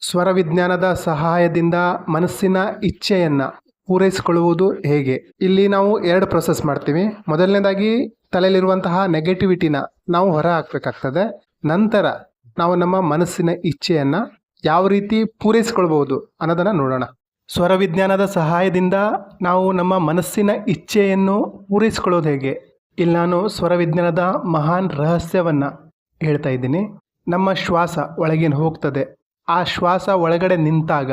ಸ್ವರ ವಿಜ್ಞಾನದ ಸಹಾಯದಿಂದ ಮನಸ್ಸಿನ ಇಚ್ಛೆಯನ್ನು ಪೂರೈಸಿಕೊಳ್ಳುವುದು ಹೇಗೆ? ಇಲ್ಲಿ ನಾವು ಎರಡು ಪ್ರೊಸೆಸ್ ಮಾಡ್ತೀವಿ. ಮೊದಲನೇದಾಗಿ ತಲೆಯಲ್ಲಿರುವಂತಹ ನೆಗೆಟಿವಿಟಿನ ನಾವು ಹೊರ ಹಾಕಬೇಕಾಗ್ತದೆ. ನಂತರ ನಾವು ನಮ್ಮ ಮನಸ್ಸಿನ ಇಚ್ಛೆಯನ್ನು ಯಾವ ರೀತಿ ಪೂರೈಸಿಕೊಳ್ಬಹುದು ಅನ್ನೋದನ್ನು ನೋಡೋಣ. ಸ್ವರ ವಿಜ್ಞಾನದ ಸಹಾಯದಿಂದ ನಾವು ನಮ್ಮ ಮನಸ್ಸಿನ ಇಚ್ಛೆಯನ್ನು ಪೂರೈಸಿಕೊಳ್ಳೋದು ಹೇಗೆ? ಇಲ್ಲಿ ನಾನು ಸ್ವರವಿಜ್ಞಾನದ ಮಹಾನ್ ರಹಸ್ಯವನ್ನು ಹೇಳ್ತಾ ಇದ್ದೀನಿ. ನಮ್ಮ ಶ್ವಾಸ ಒಳಗೇನು ಹೋಗ್ತದೆ. ಆ ಶ್ವಾಸ ಒಳಗಡೆ ನಿಂತಾಗ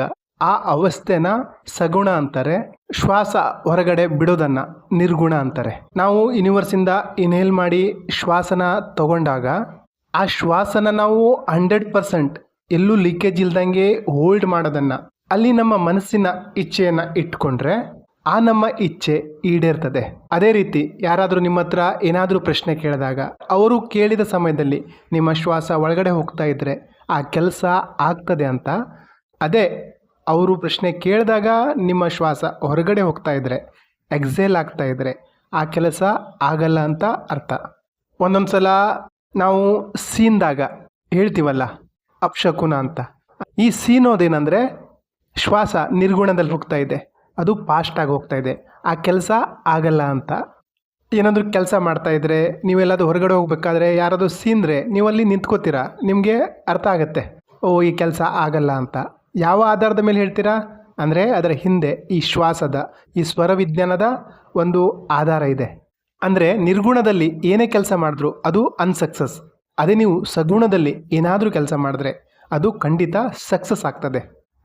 ಆ ಅವಸ್ಥೆನ ಸಗುಣ ಅಂತಾರೆ. ಶ್ವಾಸ ಹೊರಗಡೆ ಬಿಡೋದನ್ನು ನಿರ್ಗುಣ ಅಂತಾರೆ. ನಾವು ಯೂನಿವರ್ಸಿಂದ ಇನ್ಹೇಲ್ ಮಾಡಿ ಶ್ವಾಸನ ತಗೊಂಡಾಗ ಆ ಶ್ವಾಸನ ನಾವು ಹಂಡ್ರೆಡ್ ಪರ್ಸೆಂಟ್ ಎಲ್ಲೂ ಲೀಕೇಜ್ ಇಲ್ದಂಗೆ ಹೋಲ್ಡ್ ಮಾಡೋದನ್ನು ಅಲ್ಲಿ ನಮ್ಮ ಮನಸ್ಸಿನ ಇಚ್ಛೆಯನ್ನು ಇಟ್ಕೊಂಡ್ರೆ ಆ ನಮ್ಮ ಇಚ್ಛೆ ಈಡೇರ್ತದೆ. ಅದೇ ರೀತಿ ಯಾರಾದರೂ ನಿಮ್ಮ ಹತ್ರ ಏನಾದರೂ ಪ್ರಶ್ನೆ ಕೇಳಿದಾಗ ಅವರು ಕೇಳಿದ ಸಮಯದಲ್ಲಿ ನಿಮ್ಮ ಶ್ವಾಸ ಒಳಗಡೆ ಹೋಗ್ತಾ ಇದ್ದರೆ ಆ ಕೆಲಸ ಆಗ್ತದೆ ಅಂತ. ಅದೇ ಅವರು ಪ್ರಶ್ನೆ ಕೇಳಿದಾಗ ನಿಮ್ಮ ಶ್ವಾಸ ಹೊರಗಡೆ ಹೋಗ್ತಾ ಇದ್ದರೆ ಎಕ್ಸೇಲ್ ಆಗ್ತಾ ಇದ್ದರೆ ಆ ಕೆಲಸ ಆಗಲ್ಲ ಅಂತ ಅರ್ಥ. ಒಂದೊಂದು ಸಲ ನಾವು ಸೀನ್ದಾಗ ಹೇಳ್ತೀವಲ್ಲ, ಅಪ್ಶಕುನ ಅಂತ. ಈ ಸೀನೋದೇನೆಂದರೆ ಶ್ವಾಸ ನಿರ್ಗುಣದಲ್ಲಿ ಹೋಗ್ತಾ ಇದೆ, ಅದು ಫಾಸ್ಟಾಗಿ ಹೋಗ್ತಾ ಇದೆ, ಆ ಕೆಲಸ ಆಗಲ್ಲ ಅಂತ. ಏನಾದರೂ ಕೆಲಸ ಮಾಡ್ತಾ ಇದ್ರೆ ನೀವೆಲ್ಲಾದರೂ ಹೊರಗಡೆ ಹೋಗ್ಬೇಕಾದ್ರೆ ಯಾರಾದರೂ ಸೀಂದರೆ ನೀವು ಅಲ್ಲಿ ನಿಂತ್ಕೋತೀರಾ? ನಿಮಗೆ ಅರ್ಥ ಆಗುತ್ತೆ. ಓ, ಈ ಕೆಲಸ ಆಗಲ್ಲ ಅಂತ. ಯಾವ ಆಧಾರದ ಮೇಲೆ ಹೇಳ್ತೀರಾ? ಅಂದರೆ ಅದರ ಹಿಂದೆ ಈ ಶ್ವಾಸದ, ಈ ಸ್ವರ ವಿಜ್ಞಾನದ ಒಂದು ಆಧಾರ ಇದೆ. ಅಂದರೆ ನಿರ್ಗುಣದಲ್ಲಿ ಏನೇ ಕೆಲಸ ಮಾಡಿದ್ರು ಅದು ಅನ್ಸಕ್ಸಸ್. ಅದೇ ನೀವು ಸಗುಣದಲ್ಲಿ ಏನಾದರೂ ಕೆಲಸ ಮಾಡಿದ್ರೆ ಅದು ಖಂಡಿತ ಸಕ್ಸಸ್ ಆಗ್ತದೆ.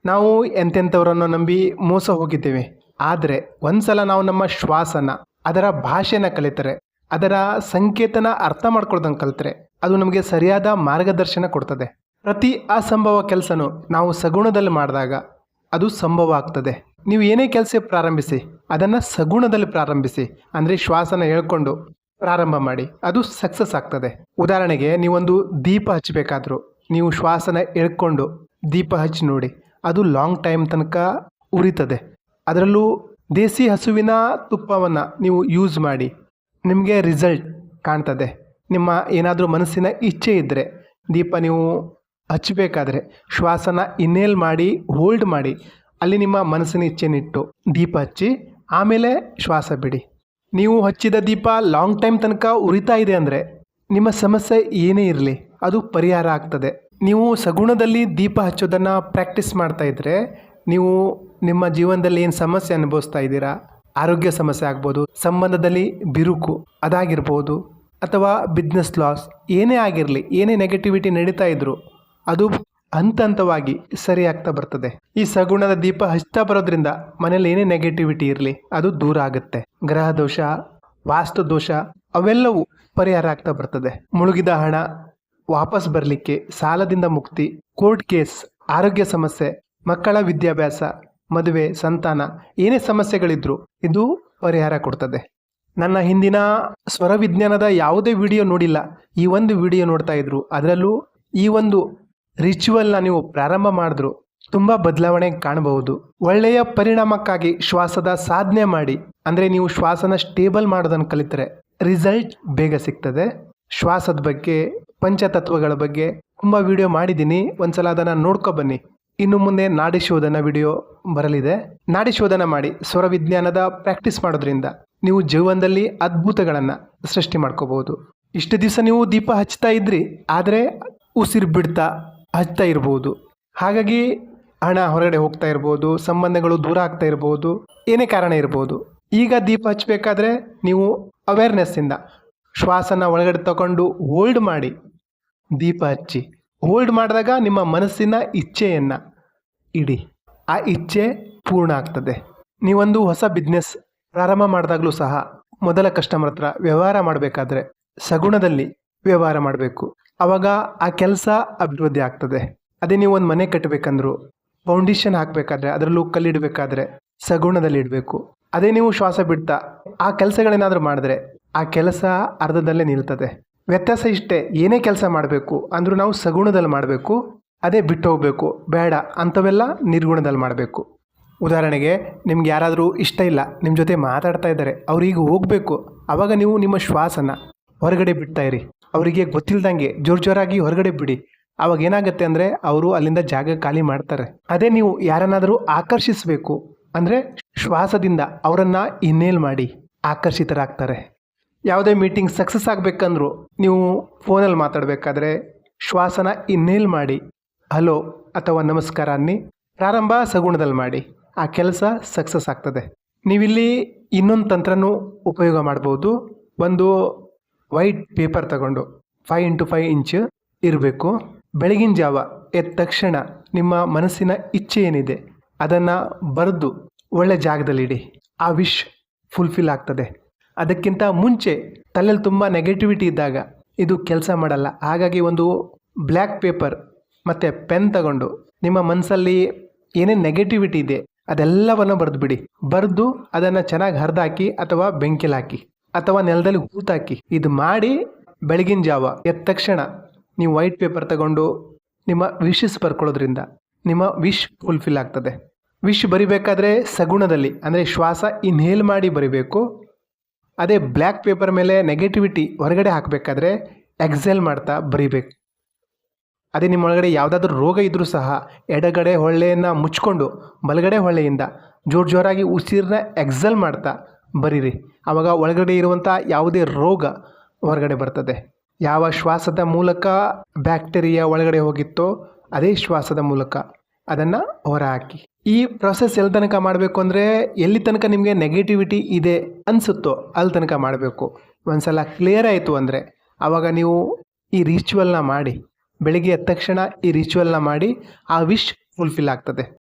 ನಾವು ಎಂತೆಂಥವರನ್ನು ನಂಬಿ ಮೋಸ ಹೋಗಿದ್ದೇವೆ. ಆದರೆ ಒಂದ್ಸಲ ನಾವು ನಮ್ಮ ಶ್ವಾಸನ ಅದರ ಭಾಷೆನ ಕಲಿತರೆ, ಅದರ ಸಂಕೇತನ ಅರ್ಥ ಮಾಡ್ಕೊಳ್ದಂಗೆ ಕಲಿತರೆ, ಅದು ನಮಗೆ ಸರಿಯಾದ ಮಾರ್ಗದರ್ಶನ ಕೊಡ್ತದೆ. ಪ್ರತಿ ಅಸಂಭವ ಕೆಲಸನೂ ನಾವು ಸಗುಣದಲ್ಲಿ ಮಾಡಿದಾಗ ಅದು ಸಂಭವ ಆಗ್ತದೆ. ನೀವು ಏನೇ ಕೆಲಸ ಪ್ರಾರಂಭಿಸಿ, ಅದನ್ನು ಸಗುಣದಲ್ಲಿ ಪ್ರಾರಂಭಿಸಿ, ಅಂದರೆ ಶ್ವಾಸನ ಹೇಳ್ಕೊಂಡು ಪ್ರಾರಂಭ ಮಾಡಿ, ಅದು ಸಕ್ಸಸ್ ಆಗ್ತದೆ. ಉದಾಹರಣೆಗೆ ನೀವೊಂದು ದೀಪ ಹಚ್ಚಬೇಕಾದ್ರೂ ನೀವು ಶ್ವಾಸನ ಎಳ್ಕೊಂಡು ದೀಪ ಹಚ್ಚಿ ನೋಡಿ, ಅದು ಲಾಂಗ್ ಟೈಮ್ ತನಕ ಉರಿತದೆ. ಅದರಲ್ಲೂ ದೇಸಿ ಹಸುವಿನ ತುಪ್ಪವನ್ನು ನೀವು ಯೂಸ್ ಮಾಡಿ, ನಿಮಗೆ ರಿಸಲ್ಟ್ ಕಾಣ್ತದೆ. ನಿಮ್ಮ ಏನಾದರೂ ಮನಸ್ಸಿನ ಇಚ್ಛೆ ಇದ್ದರೆ ದೀಪ ನೀವು ಹಚ್ಚಬೇಕಾದ್ರೆ ಶ್ವಾಸನ ಇನ್ಹೇಲ್ ಮಾಡಿ ಹೋಲ್ಡ್ ಮಾಡಿ, ಅಲ್ಲಿ ನಿಮ್ಮ ಮನಸ್ಸಿನ ಇಚ್ಛೆನಿಟ್ಟು ದೀಪ ಹಚ್ಚಿ, ಆಮೇಲೆ ಶ್ವಾಸ ಬಿಡಿ. ನೀವು ಹಚ್ಚಿದ ದೀಪ ಲಾಂಗ್ ಟೈಮ್ ತನಕ ಉರಿತಾ ಇದೆ ಅಂದರೆ, ನಿಮ್ಮ ಸಮಸ್ಯೆ ಏನೇ ಇರಲಿ, ಅದು ಪರಿಹಾರ ಆಗ್ತದೆ. ನೀವು ಸಗುಣದಲ್ಲಿ ದೀಪ ಹಚ್ಚೋದನ್ನು ಪ್ರಾಕ್ಟೀಸ್ ಮಾಡ್ತಾ ನೀವು ನಿಮ್ಮ ಜೀವನದಲ್ಲಿ ಏನು ಸಮಸ್ಯೆ ಅನುಭವಿಸ್ತಾ ಇದ್ದೀರಾ? ಆರೋಗ್ಯ ಸಮಸ್ಯೆ ಆಗ್ಬೋದು, ಸಂಬಂಧದಲ್ಲಿ ಬಿರುಕು ಅದಾಗಿರ್ಬೋದು, ಅಥವಾ ಬಿಸ್ನೆಸ್ ಲಾಸ್ ಏನೇ ಆಗಿರಲಿ, ಏನೇ ನೆಗೆಟಿವಿಟಿ ನಡೀತಾ ಇದ್ರು ಅದು ಹಂತ ಹಂತವಾಗಿ ಸರಿ ಆಗ್ತಾ ಬರ್ತದೆ. ಈ ಸಗುಣದ ದೀಪ ಹಚ್ತಾ ಬರೋದ್ರಿಂದ ಮನೇಲಿ ಏನೇ ನೆಗೆಟಿವಿಟಿ ಇರಲಿ, ಅದು ದೂರ ಆಗುತ್ತೆ. ಗ್ರಹ ದೋಷ, ವಾಸ್ತು ದೋಷ, ಅವೆಲ್ಲವೂ ಪರಿಹಾರ ಆಗ್ತಾ ಬರ್ತದೆ. ಮುಳುಗಿದ ಹಣ, ವಾಪಸ್ ಬರಲಿಕ್ಕೆ ಸಾಲದಿಂದ ಮುಕ್ತಿ ಕೋರ್ಟ್ ಕೇಸ್ ಆರೋಗ್ಯ ಸಮಸ್ಯೆ, ಮಕ್ಕಳ ವಿದ್ಯಾಭ್ಯಾಸ ಮದುವೆ, ಸಂತಾನ, ಏನೇ ಸಮಸ್ಯೆಗಳಿದ್ರು ಇದು ಪರಿಹಾರ ಕೊಡ್ತದೆ. ನನ್ನ ಹಿಂದಿನ ಸ್ವರವಿಜ್ಞಾನದ ಯಾವುದೇ ವಿಡಿಯೋ ನೋಡಿಲ್ಲ. ಈ ಒಂದು ವಿಡಿಯೋ ನೋಡ್ತಾ ಇದ್ರು. ಅದರಲ್ಲೂ ಈ ಒಂದು ರಿಚುವಲ್ನ ನೀವು ಪ್ರಾರಂಭ ಮಾಡಿದ್ರು ತುಂಬ ಬದಲಾವಣೆ ಕಾಣಬಹುದು. ಒಳ್ಳೆಯ ಪರಿಣಾಮಕ್ಕಾಗಿ ಶ್ವಾಸದ ಸಾಧನೆ ಮಾಡಿ, ಅಂದರೆ ನೀವು ಶ್ವಾಸನ ಸ್ಟೇಬಲ್ ಮಾಡೋದನ್ನು ಕಲಿತರೆ ರಿಸಲ್ಟ್ ಬೇಗ ಸಿಗ್ತದೆ. ಶ್ವಾಸದ ಬಗ್ಗೆ, ಪಂಚತತ್ವಗಳ ಬಗ್ಗೆ ತುಂಬ ವಿಡಿಯೋ ಮಾಡಿದ್ದೀನಿ. ಒಂದ್ಸಲ ಅದನ್ನು ನೋಡ್ಕೊ ಬನ್ನಿ. ಇನ್ನು ಮುಂದೆ ನಾಡಿ ಶೋಧನ ವಿಡಿಯೋ ಬರಲಿದೆ. ನಾಡಿ ಶೋಧನ ಮಾಡಿ ಸ್ವರ ವಿಜ್ಞಾನದ ಪ್ರಾಕ್ಟೀಸ್ ಮಾಡೋದ್ರಿಂದ ನೀವು ಜೀವನದಲ್ಲಿ ಅದ್ಭುತಗಳನ್ನು ಸೃಷ್ಟಿ ಮಾಡ್ಕೋಬಹುದು. ಇಷ್ಟು ದಿವಸ ನೀವು ದೀಪ ಹಚ್ತಾ ಇದ್ರಿ, ಆದರೆ ಉಸಿರು ಬಿಡ್ತಾ ಹಚ್ತಾ ಇರ್ಬೋದು. ಹಾಗಾಗಿ ಹಣ ಹೊರಗಡೆ ಹೋಗ್ತಾ ಇರ್ಬೋದು, ಸಂಬಂಧಗಳು ದೂರ ಆಗ್ತಾ ಇರ್ಬೋದು, ಏನೇ ಕಾರಣ ಇರ್ಬೋದು. ಈಗ ದೀಪ ಹಚ್ಚಬೇಕಾದ್ರೆ ನೀವು ಅವೇರ್ನೆಸ್ಸಿಂದ ಶ್ವಾಸನ ಒಳಗಡೆ ತಗೊಂಡು ಹೋಲ್ಡ್ ಮಾಡಿ ದೀಪ ಹಚ್ಚಿ. ಹೋಲ್ಡ್ ಮಾಡಿದಾಗ ನಿಮ್ಮ ಮನಸ್ಸಿನ ಇಚ್ಛೆಯನ್ನು ಇಡಿ. ಆ ಇಚ್ಛೆ ಪೂರ್ಣ ಆಗ್ತದೆ. ನೀವೊಂದು ಹೊಸ ಬಿಸ್ನೆಸ್ ಪ್ರಾರಂಭ ಮಾಡಿದಾಗಲೂ ಸಹ ಮೊದಲ ಕಸ್ಟಮರ್ ಹತ್ರ ವ್ಯವಹಾರ ಮಾಡಬೇಕಾದ್ರೆ ಸಗುಣದಲ್ಲಿ ವ್ಯವಹಾರ ಮಾಡಬೇಕು. ಆವಾಗ ಆ ಕೆಲಸ ಅಭಿವೃದ್ಧಿ ಆಗ್ತದೆ. ಅದೇ ನೀವು ಒಂದು ಮನೆ ಕಟ್ಟಬೇಕಂದ್ರು ಫೌಂಡೇಶನ್ ಹಾಕಬೇಕಾದ್ರೆ ಅದರಲ್ಲೂ ಕಲ್ಲಿಡಬೇಕಾದ್ರೆ ಸಗುಣದಲ್ಲಿ ಇಡಬೇಕು. ಅದೇ ನೀವು ಶ್ವಾಸ ಬಿಡ್ತಾ ಆ ಕೆಲಸಗಳೇನಾದರೂ ಮಾಡಿದ್ರೆ ಆ ಕೆಲಸ ಅರ್ಧದಲ್ಲೇ ನಿಲ್ತದೆ. ವ್ಯತ್ಯಾಸ ಇಷ್ಟೇ, ಏನೇ ಕೆಲಸ ಮಾಡಬೇಕು, ಅಂದರೂ ನಾವು ಸಗುಣದಲ್ಲಿ ಮಾಡಬೇಕು, ಅದೇ ಬಿಟ್ಟು ಹೋಗಬೇಕು, ಬೇಡ ಅಂಥವೆಲ್ಲ ನಿರ್ಗುಣದಲ್ಲಿ ಮಾಡಬೇಕು. ಉದಾಹರಣೆಗೆ, ನಿಮ್ಗೆ ಯಾರಾದರೂ ಇಷ್ಟ ಇಲ್ಲ ನಿಮ್ಮ ಜೊತೆ ಮಾತಾಡ್ತಾ ಇದ್ದಾರೆ, ಅವ್ರಿಗೆ ಹೋಗಬೇಕು ಆವಾಗ ನೀವು ನಿಮ್ಮ ಶ್ವಾಸನ ಹೊರಗಡೆ ಬಿಡ್ತಾ ಇರಿ. ಅವರಿಗೆ ಗೊತ್ತಿಲ್ದಂಗೆ, ಜೋರು ಜೋರಾಗಿ ಹೊರಗಡೆ ಬಿಡಿ. ಅವಾಗ ಏನಾಗುತ್ತೆ ಅಂದರೆ, ಅವರು ಅಲ್ಲಿಂದ ಜಾಗ ಖಾಲಿ ಮಾಡ್ತಾರೆ. ಅದೇ ನೀವು ಯಾರನ್ನಾದರೂ ಆಕರ್ಷಿಸಬೇಕು, ಅಂದರೆ ಶ್ವಾಸದಿಂದ ಅವರನ್ನು ಇನ್ಹೇಲ್ ಮಾಡಿ, ಆಕರ್ಷಿತರಾಗ್ತಾರೆ. ಯಾವುದೇ ಮೀಟಿಂಗ್ ಸಕ್ಸಸ್ ಆಗಬೇಕಂದ್ರೂ ನೀವು ಫೋನಲ್ಲಿ ಮಾತಾಡಬೇಕಾದ್ರೆ ಶ್ವಾಸನ ಇನ್ನೇಲ್ ಮಾಡಿ ಹಲೋ ಅಥವಾ ನಮಸ್ಕಾರ ಅನ್ನಿ ಪ್ರಾರಂಭ ಸಗುಣದಲ್ಲಿ ಮಾಡಿ, ಆ ಕೆಲಸ ಸಕ್ಸಸ್ ಆಗ್ತದೆ. ನೀವಿಲ್ಲಿ ಇನ್ನೊಂದು ತಂತ್ರನೂ ಉಪಯೋಗ ಮಾಡ್ಬೋದು. ಒಂದು ವೈಟ್ ಪೇಪರ್ ತಗೊಂಡು ಫೈವ್ ಇಂಟು ಫೈವ್ ಇಂಚ್ ಇರಬೇಕು. ಬೆಳಗಿನ ಜಾವ ಎದ್ದ ತಕ್ಷಣ ನಿಮ್ಮ ಮನಸ್ಸಿನ ಇಚ್ಛೆ ಏನಿದೆ ಅದನ್ನು ಬರೆದು ಒಳ್ಳೆ ಜಾಗದಲ್ಲಿಡಿ. ಆ ವಿಶ್ ಫುಲ್ಫಿಲ್ ಆಗ್ತದೆ. ಅದಕ್ಕಿಂತ ಮುಂಚೆ ತಲೆಯಲ್ಲಿ ತುಂಬ ನೆಗೆಟಿವಿಟಿ ಇದ್ದಾಗ ಇದು ಕೆಲಸ ಮಾಡಲ್ಲ. ಹಾಗಾಗಿ ಒಂದು ಬ್ಲ್ಯಾಕ್ ಪೇಪರ್ ಮತ್ತು ಪೆನ್ ತಗೊಂಡು ನಿಮ್ಮ ಮನಸ್ಸಲ್ಲಿ ಏನೇನು ನೆಗೆಟಿವಿಟಿ ಇದೆ ಅದೆಲ್ಲವನ್ನು ಬರೆದು ಬಿಡಿ. ಬರೆದು ಅದನ್ನು ಚೆನ್ನಾಗಿ ಹರಿದಾಕಿ ಅಥವಾ ಬೆಂಕಿಲಿ ಹಾಕಿ ಅಥವಾ ನೆಲದಲ್ಲಿ ಹೂತಾಕಿ ಇದು ಮಾಡಿ ಬೆಳಗಿನ ಜಾವ ಎದ್ದ ತಕ್ಷಣ ನೀವು ವೈಟ್ ಪೇಪರ್ ತಗೊಂಡು ನಿಮ್ಮ ವಿಶಸ್ ಬರ್ಕೊಳ್ಳೋದ್ರಿಂದ ನಿಮ್ಮ ವಿಶ್ ಫುಲ್ಫಿಲ್ ಆಗ್ತದೆ. ವಿಶ್ ಬರಿಬೇಕಾದ್ರೆ ಸಗುಣದಲ್ಲಿ, ಅಂದರೆ ಶ್ವಾಸ ಇನ್ಹೇಲ್ ಮಾಡಿ ಬರಿಬೇಕು. ಅದೇ ಬ್ಲ್ಯಾಕ್ ಪೇಪರ್ ಮೇಲೆ ನೆಗೆಟಿವಿಟಿ ಹೊರಗಡೆ ಹಾಕಬೇಕಾದ್ರೆ ಎಕ್ಸೆಲ್ ಮಾಡ್ತಾ ಬರೀಬೇಕು. ಅದೇ ನಿಮ್ಮ ಒಳಗಡೆ ಯಾವುದಾದ್ರೂ ರೋಗ ಇದ್ದರೂ ಸಹ ಎಡಗಡೆ ಹೊಳ್ಳೆಯನ್ನು ಮುಚ್ಕೊಂಡು ಬಲಗಡೆ ಹೊಳ್ಳೆಯಿಂದ ಜೋರು ಜೋರಾಗಿ ಉಸಿರನ್ನ ಎಕ್ಸೆಲ್ ಮಾಡ್ತಾ ಬರೀರಿ. ಆವಾಗ ಒಳಗಡೆ ಇರುವಂಥ ಯಾವುದೇ ರೋಗ ಹೊರಗಡೆ ಬರ್ತದೆ. ಯಾವ ಶ್ವಾಸದ ಮೂಲಕ ಬ್ಯಾಕ್ಟೀರಿಯಾ ಒಳಗಡೆ ಹೋಗಿತ್ತೋ ಅದೇ ಶ್ವಾಸದ ಮೂಲಕ ಅದನ್ನು ಹೊರಹಾಕಿ. ಈ ಪ್ರೊಸೆಸ್ ಎಲ್ಲಿ ತನಕ ಮಾಡಬೇಕು ಅಂದರೆ ಎಲ್ಲಿ ತನಕ ನಿಮಗೆ ನೆಗೆಟಿವಿಟಿ ಇದೆ ಅನಿಸುತ್ತೋ ಅಲ್ಲಿ ತನಕ ಮಾಡಬೇಕು. ಒಂದ್ಸಲ ಕ್ಲಿಯರ್ ಆಯಿತು ಅಂದರೆ ಆವಾಗ ನೀವು ಈ ರಿಚುವಲ್ನ ಮಾಡಿ, ಬೆಳಿಗ್ಗೆ ಎದ್ದ ತಕ್ಷಣ ಈ ರಿಚುವಲ್ನ ಮಾಡಿ ಆ ವಿಶ್ ಫುಲ್ಫಿಲ್ ಆಗ್ತದೆ.